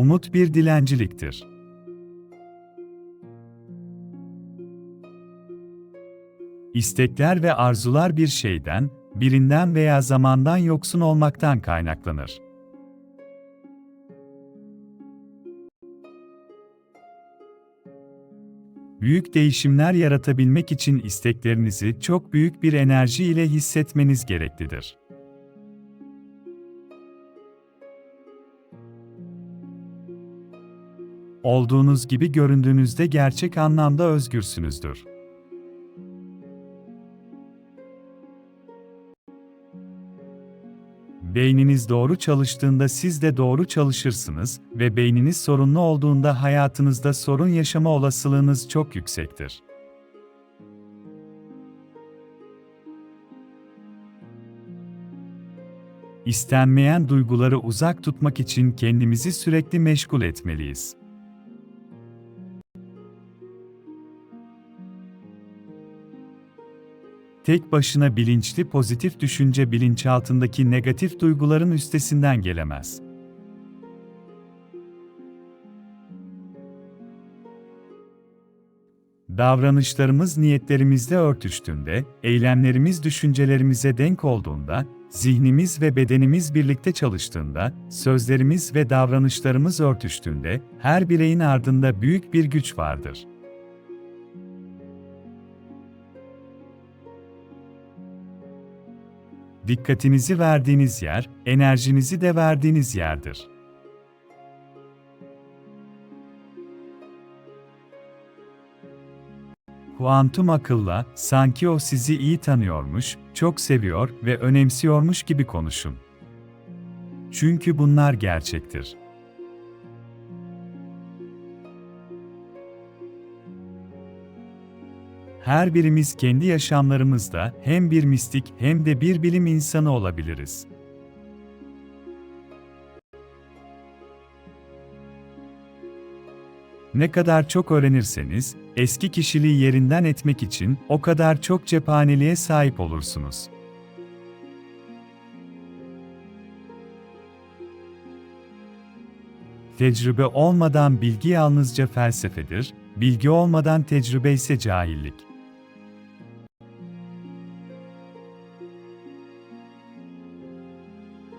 umut bir dilenciliktir. İstekler ve arzular bir şeyden, birinden veya zamandan yoksun olmaktan kaynaklanır. Büyük değişimler yaratabilmek için isteklerinizi çok büyük bir enerji ile hissetmeniz gereklidir. Olduğunuz gibi göründüğünüzde gerçek anlamda özgürsünüzdür. Beyniniz doğru çalıştığında siz de doğru çalışırsınız ve beyniniz sorunlu olduğunda hayatınızda sorun yaşama olasılığınız çok yüksektir. İstenmeyen duyguları uzak tutmak için kendimizi sürekli meşgul etmeliyiz. Tek başına bilinçli pozitif düşünce bilinçaltındaki negatif duyguların üstesinden gelemez. Davranışlarımız niyetlerimizle örtüştüğünde, eylemlerimiz düşüncelerimize denk olduğunda, zihnimiz ve bedenimiz birlikte çalıştığında, sözlerimiz ve davranışlarımız örtüştüğünde, her bireyin ardında büyük bir güç vardır. Dikkatinizi verdiğiniz yer, enerjinizi de verdiğiniz yerdir. Kuantum akılla, sanki o sizi iyi tanıyormuş, çok seviyor ve önemsiyormuş gibi konuşun. Çünkü bunlar gerçektir. Her birimiz kendi yaşamlarımızda hem bir mistik hem de bir bilim insanı olabiliriz. Ne kadar çok öğrenirseniz, eski kişiliği yerinden etmek için o kadar çok cephaneliğe sahip olursunuz. Tecrübe olmadan bilgi yalnızca felsefedir, bilgi olmadan tecrübe ise cahillik.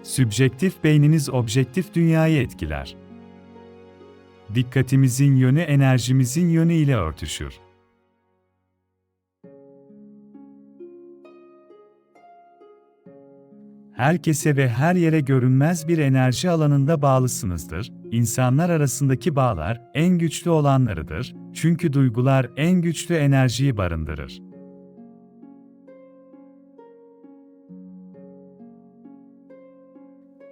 Sübjektif beyniniz objektif dünyayı etkiler. Dikkatimizin yönü enerjimizin yönü ile örtüşür. Herkese ve her yere görünmez bir enerji alanında bağlısınızdır. İnsanlar arasındaki bağlar en güçlü olanlarıdır. Çünkü duygular en güçlü enerjiyi barındırır.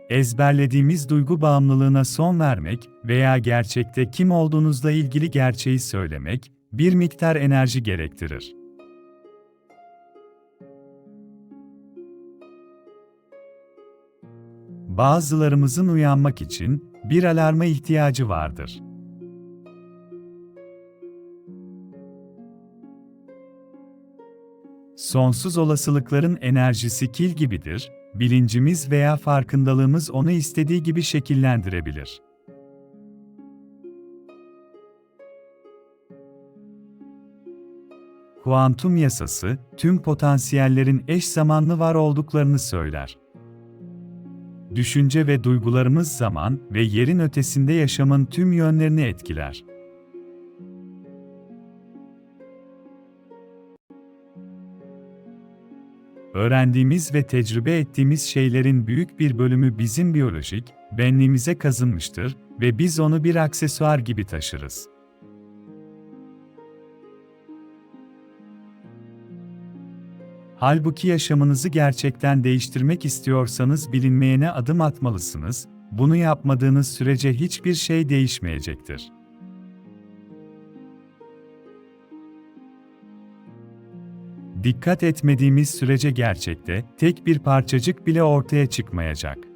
Ezberlediğimiz duygu bağımlılığına son vermek veya gerçekte kim olduğunuzla ilgili gerçeği söylemek bir miktar enerji gerektirir. Bazılarımızın uyanmak için bir alarma ihtiyacı vardır. Sonsuz olasılıkların enerjisi kil gibidir, bilincimiz veya farkındalığımız onu istediği gibi şekillendirebilir. Kuantum yasası, tüm potansiyellerin eş zamanlı var olduklarını söyler. Düşünce ve duygularımız zaman ve yerin ötesinde yaşamın tüm yönlerini etkiler. Öğrendiğimiz ve tecrübe ettiğimiz şeylerin büyük bir bölümü bizim biyolojik benliğimize kazınmıştır ve biz onu bir aksesuar gibi taşırız. Halbuki yaşamınızı gerçekten değiştirmek istiyorsanız bilinmeyene adım atmalısınız. Bunu yapmadığınız sürece hiçbir şey değişmeyecektir. Dikkat etmediğimiz sürece gerçekte tek bir parçacık bile ortaya çıkmayacak.